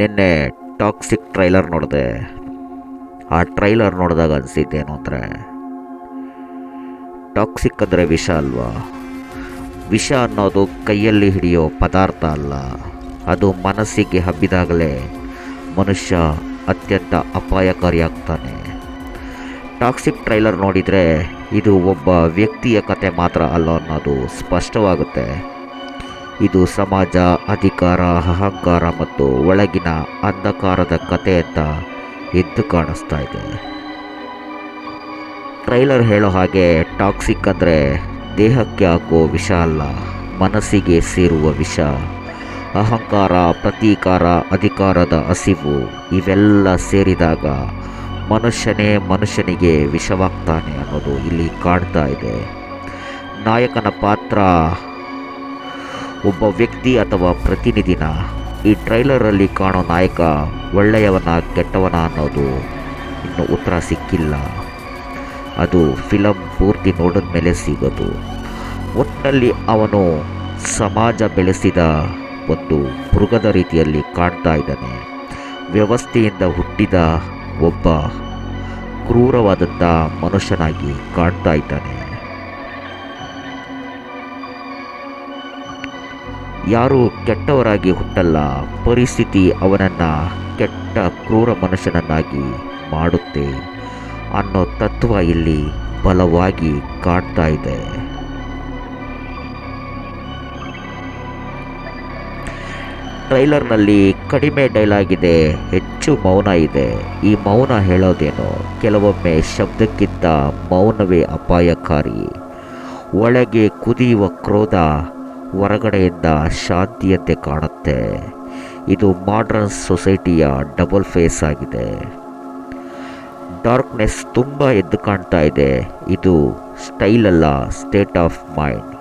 ನಿನ್ನೆ toxic trailer ನೋಡಿದೆ. ಆ ಟ್ರೈಲರ್ ನೋಡಿದಾಗ ಅನಿಸಿದ್ದೇನು ಅಂದರೆ, ಟಾಕ್ಸಿಕ್ ಅಂದರೆ ವಿಷ ಅಲ್ವಾ? ವಿಷ ಅನ್ನೋದು ಕೈಯಲ್ಲಿ ಹಿಡಿಯೋ ಪದಾರ್ಥ ಅಲ್ಲ. ಅದು ಮನಸ್ಸಿಗೆ ಹಬ್ಬಿದಾಗಲೇ ಮನುಷ್ಯ ಅತ್ಯಂತ ಅಪಾಯಕಾರಿಯಾಗ್ತಾನೆ. ಟಾಕ್ಸಿಕ್ ಟ್ರೈಲರ್ ನೋಡಿದರೆ ಇದು ಒಬ್ಬ ವ್ಯಕ್ತಿಯ ಕತೆ ಮಾತ್ರ ಅಲ್ಲ ಅನ್ನೋದು ಸ್ಪಷ್ಟವಾಗುತ್ತೆ. ಇದು ಸಮಾಜ, ಅಧಿಕಾರ, ಅಹಂಕಾರ ಮತ್ತು ಒಳಗಿನ ಅಂಧಕಾರದ ಅಂತ ಎದ್ದು ಕಾಣಿಸ್ತಾ ಇದೆ. ಟ್ರೈಲರ್ ಹೇಳೋ ಹಾಗೆ ಟಾಕ್ಸಿಕ್ ಅಂದರೆ ದೇಹಕ್ಕೆ ಹಾಕೋ ವಿಷ ಅಲ್ಲ, ಮನಸ್ಸಿಗೆ ಸೇರುವ ವಿಷ. ಅಹಂಕಾರ, ಪ್ರತೀಕಾರ, ಅಧಿಕಾರದ ಹಸಿವು ಇವೆಲ್ಲ ಸೇರಿದಾಗ ಮನುಷ್ಯನೇ ಮನುಷ್ಯನಿಗೆ ವಿಷವಾಗ್ತಾನೆ ಅನ್ನೋದು ಇಲ್ಲಿ ಕಾಣ್ತಾ ಇದೆ. ನಾಯಕನ ಪಾತ್ರ ಒಬ್ಬ ವ್ಯಕ್ತಿ ಅಥವಾ ಪ್ರತಿನಿಧಿನ ಈ ಟ್ರೈಲರಲ್ಲಿ ಕಾಣೋ ನಾಯಕ ಒಳ್ಳೆಯವನ ಕೆಟ್ಟವನ ಅನ್ನೋದು ಇನ್ನು ಉತ್ತರ ಸಿಕ್ಕಿಲ್ಲ. ಅದು ಫಿಲಮ್ ಪೂರ್ತಿ ನೋಡಿದ ಮೇಲೆ ಸಿಗೋದು. ಒಟ್ಟಿನಲ್ಲಿ ಅವನು ಸಮಾಜ ಬೆಳೆಸಿದ ಒಂದು ಮೃಗದ ರೀತಿಯಲ್ಲಿ ಕಾಣ್ತಾ ಇದ್ದಾನೆ. ವ್ಯವಸ್ಥೆಯಿಂದ ಹುಟ್ಟಿದ ಒಬ್ಬ ಕ್ರೂರವಾದಂಥ ಮನುಷ್ಯನಾಗಿ ಕಾಣ್ತಾ ಇದ್ದಾನೆ. ಯಾರು ಕೆಟ್ಟವರಾಗಿ ಹುಟ್ಟಲ್ಲ. ಪರಿಸ್ಥಿತಿ ಅವನನ್ನು ಕೆಟ್ಟ ಕ್ರೂರ ಮನುಷ್ಯನನ್ನಾಗಿ ಮಾಡುತ್ತೆ ಅನ್ನೋ ತತ್ವ ಇಲ್ಲಿ ಬಲವಾಗಿ ಕಾಣ್ತಾ ಇದೆ. ಟ್ರೈಲರ್ನಲ್ಲಿ ಕಡಿಮೆ ಡೈಲಾಗ್ ಇದೆ, ಹೆಚ್ಚು ಮೌನ ಇದೆ. ಈ ಮೌನ ಹೇಳೋದೇನು ಕೆಲವೊಮ್ಮೆ ಶಬ್ದಕ್ಕಿಂತ ಮೌನವೇ ಅಪಾಯಕಾರಿ. ಒಳಗೆ ಕುದಿಯುವ ಕ್ರೋಧ ಹೊರಗಡೆಯಿಂದ ಶಾಂತಿಯಂತೆ ಕಾಣುತ್ತೆ. ಇದು ಮಾಡ್ರನ್ ಸೊಸೈಟಿಯ ಡಬಲ್ ಫೇಸ್ ಆಗಿದೆ. ಡಾರ್ಕ್ನೆಸ್ ತುಂಬ ಎದ್ದು ಕಾಣ್ತಾ ಇದೆ. ಇದು ಸ್ಟೈಲ್ ಅಲ್ಲ ಸ್ಟೇಟ್ ಆಫ್ ಮೈಂಡ್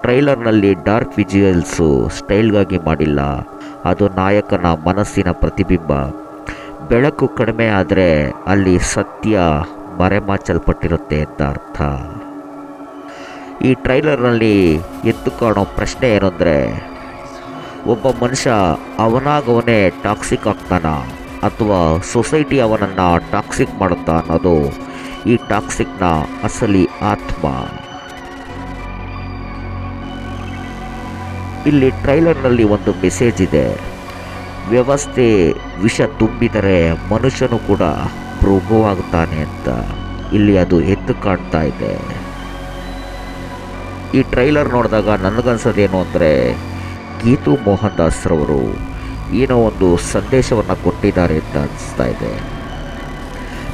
ಟ್ರೈಲರ್ನಲ್ಲಿ ಡಾರ್ಕ್ ವಿಜುವಲ್ಸು ಸ್ಟೈಲ್ಗಾಗಿ ಮಾಡಿಲ್ಲ. ಅದು ನಾಯಕನ ಮನಸ್ಸಿನ ಪ್ರತಿಬಿಂಬ. ಬೆಳಕು ಕಡಿಮೆ ಆದರೆ ಅಲ್ಲಿ ಸತ್ಯ ಮರೆಮಾಚಲ್ಪಟ್ಟಿರುತ್ತೆ ಅಂತ ಅರ್ಥ. ಈ ಟ್ರೈಲರ್ನಲ್ಲಿ ಎದ್ದು ಕಾಣೋ ಪ್ರಶ್ನೆ ಏನಂದರೆ, ಒಬ್ಬ ಮನುಷ್ಯ ಅವನಾಗವನೇ ಟಾಕ್ಸಿಕ್ ಆಗ್ತಾನ ಅಥವಾ ಸೊಸೈಟಿ ಅವನನ್ನು ಟಾಕ್ಸಿಕ್ ಮಾಡುತ್ತಾ ಅನ್ನೋದು ಈ ಟಾಕ್ಸಿಕ್ನ ಅಸಲಿ ಆತ್ಮ? ಇಲ್ಲಿ ಟ್ರೈಲರ್ನಲ್ಲಿ ಒಂದು ಮೆಸೇಜ್ ಇದೆ. ವ್ಯವಸ್ಥೆ ವಿಷ ತುಂಬಿದರೆ ಮನುಷ್ಯನು ಕೂಡ ಮೃಗವಾಗುತ್ತಾನೆ ಅಂತ. ಇಲ್ಲಿ ಅದು ಎದ್ದು ಕಾಣ್ತಾ ಇದೆ. ಈ ಟ್ರೈಲರ್ ನೋಡಿದಾಗ ನನಗನ್ಸೋದೇನು ಅಂದರೆ ಗೀತು ಮೋಹನ್ ದಾಸ್ರವರು ಏನೋ ಒಂದು ಸಂದೇಶವನ್ನು ಕೊಟ್ಟಿದ್ದಾರೆ ಅಂತ ಅನಿಸ್ತಾ ಇದೆ.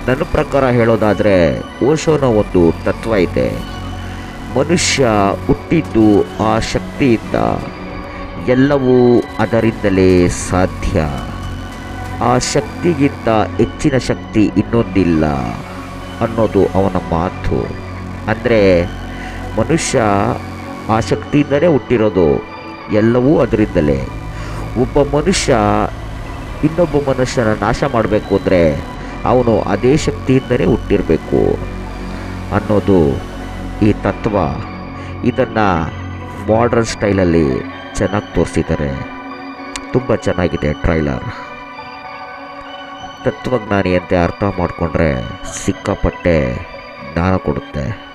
ನನ್ನ ಪ್ರಕಾರ ಹೇಳೋದಾದರೆ ಓಶೋನ ಒಂದು ತತ್ವ ಇದೆ. ಮನುಷ್ಯ ಹುಟ್ಟಿದ್ದು ಆ ಶಕ್ತಿಯಿಂದ ಎಲ್ಲವೂ ಅದರಿಂದಲೇ ಸಾಧ್ಯ. ಆ ಶಕ್ತಿಗಿಂತ ಹೆಚ್ಚಿನ ಶಕ್ತಿ ಇನ್ನೊಂದಿಲ್ಲ ಅನ್ನೋದು ಅವನ ಮಾತು. ಅಂದರೆ ಮನುಷ್ಯ ಆ ಶಕ್ತಿಯಿಂದಲೇ ಹುಟ್ಟಿರೋದು ಎಲ್ಲವೂ ಅದರಿಂದಲೇ. ಒಬ್ಬ ಮನುಷ್ಯ ಇನ್ನೊಬ್ಬ ಮನುಷ್ಯನ ನಾಶ ಮಾಡಬೇಕು ಅಂದರೆ ಅವನು ಅದೇ ಶಕ್ತಿಯಿಂದಲೇ ಹುಟ್ಟಿರಬೇಕು ಅನ್ನೋದು ಈ ತತ್ವ ಇದನ್ನು ಮಾಡ್ರನ್ ಸ್ಟೈಲಲ್ಲಿ ಚೆನ್ನಾಗಿ ತೋರಿಸಿದ್ದಾರೆ. ತುಂಬ ಚೆನ್ನಾಗಿದೆ ಟ್ರೈಲರ್ ತತ್ವಜ್ಞಾನಿಯಂತೆ ಅರ್ಥ ಮಾಡಿಕೊಂಡ್ರೆ ಸಿಕ್ಕಾಪಟ್ಟೆ ಜ್ಞಾನ ಕೊಡುತ್ತೆ.